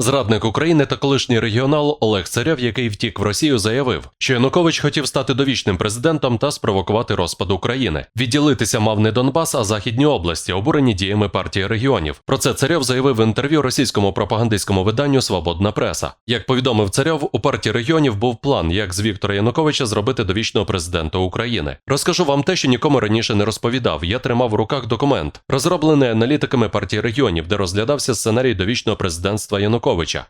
Зрадник України та колишній регіонал Олег Царєв, який втік в Росію, заявив, що Янукович хотів стати довічним президентом та спровокувати розпад України. Відділитися мав не Донбас, а західні області, обурені діями партії регіонів. Про це Царєв заявив в інтерв'ю російському пропагандистському виданню Свободна преса. Як повідомив Царєв, у партії регіонів був план, як з Віктора Януковича зробити довічного президента України. Розкажу вам те, що нікому раніше не розповідав. Я тримав в руках документ, розроблений аналітиками партії регіонів, де розглядався сценарій довічного президентства Януковича.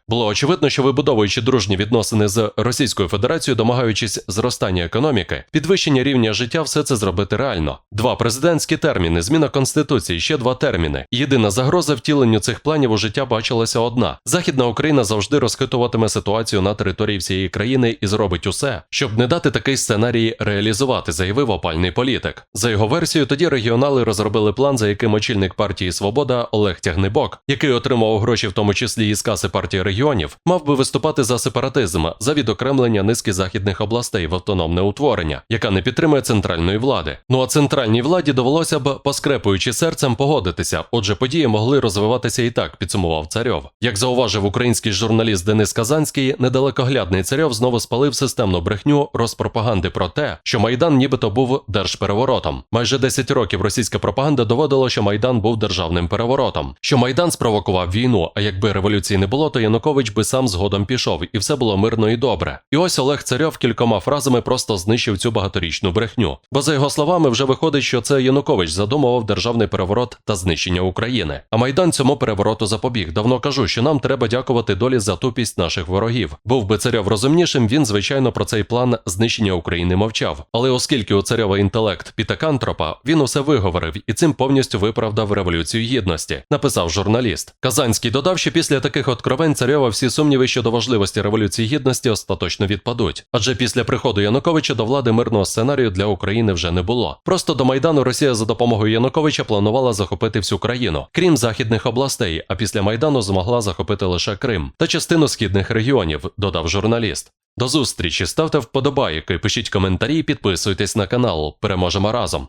Було очевидно, що вибудовуючи дружні відносини з Російською Федерацією, домагаючись зростання економіки, підвищення рівня життя, все це зробити реально. Два президентські терміни, зміна конституції, ще два терміни. Єдина загроза втіленню цих планів у життя бачилася одна: Західна Україна завжди розхитуватиме ситуацію на території всієї країни і зробить усе, щоб не дати такий сценарій реалізувати, заявив опальний політик. За його версією, тоді регіонали розробили план, за яким очільник партії Свобода Олег Тягнебок, який отримав гроші, в тому числі із каси партії регіонів, мав би виступати за сепаратизм, за відокремлення низки західних областей в автономне утворення, яка не підтримує центральної влади. Ну а центральній владі довелося б, поскрепуючи серцем, погодитися. Отже, події могли розвиватися і так, підсумував царьов. Як зауважив український журналіст Денис Казанський, недалекоглядний царьов знову спалив системну брехню розпропаганди про те, що майдан нібито був держпереворотом. Майже 10 років російська пропаганда доводила, що майдан був державним переворотом, що майдан спровокував війну. А якби революції не було, то Янукович би сам згодом пішов, і все було мирно і добре. І ось Олег Царьов кількома фразами просто знищив цю багаторічну брехню. Бо за його словами, вже виходить, що це Янукович задумував державний переворот та знищення України. А майдан цьому перевороту запобіг. Давно кажу, що нам треба дякувати долі за тупість наших ворогів. Був би царьов розумнішим, він звичайно про цей план знищення України мовчав. Але оскільки у царьова інтелект Пітакантропа, він усе виговорив і цим повністю виправдав революцію гідності, написав журналіст. Казанський додав, що після таких откровень царьова всі сумніви щодо важливості революції гідності остаточно відпадуть. Адже після приходу Януковича до влади мирного сценарію для України вже не було. Просто до майдану Росія за допомогою Януковича планувала захопити всю країну, крім західних областей, а після майдану змогла захопити лише Крим та частину східних регіонів, додав журналіст. До зустрічі ставте вподобайки, пишіть коментарі, підписуйтесь на канал. Переможемо разом.